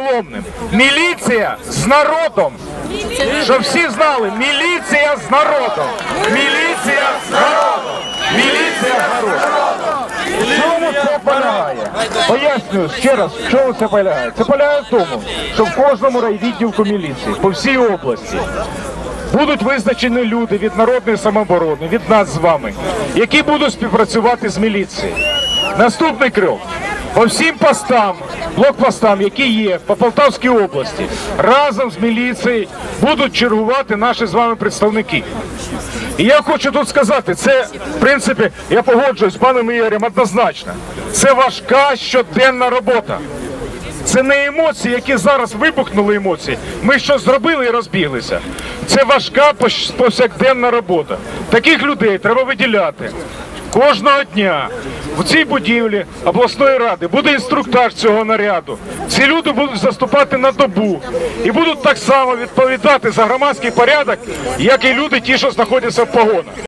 головним. Міліція з народом. Щоб всі знали, міліція з народом. Міліція з народом. Міліція з народом. Чому це полягає? Пояснюю ще раз, в чому це полягає. Це полягає в тому, що в кожному райвідділку міліції по всій області будуть визначені люди від народної самооборони, від нас з вами, які будуть співпрацювати з міліцією. Наступний крок. По всім постам, блокпостам, які є по Полтавській області, разом з міліцією будуть чергувати наші з вами представники. І я хочу тут сказати, це в принципі, я погоджуюсь з паном Ігорем однозначно. Це важка щоденна робота. Це не емоції, які зараз вибухнули емоції. Ми щось зробили і розбіглися. Це важка повсякденна робота. Таких людей треба виділяти. Кожного дня в цій будівлі обласної ради буде інструктаж цього наряду. Ці люди будуть заступати на добу і будуть так само відповідати за громадський порядок, як і люди, ті, що знаходяться в погонах.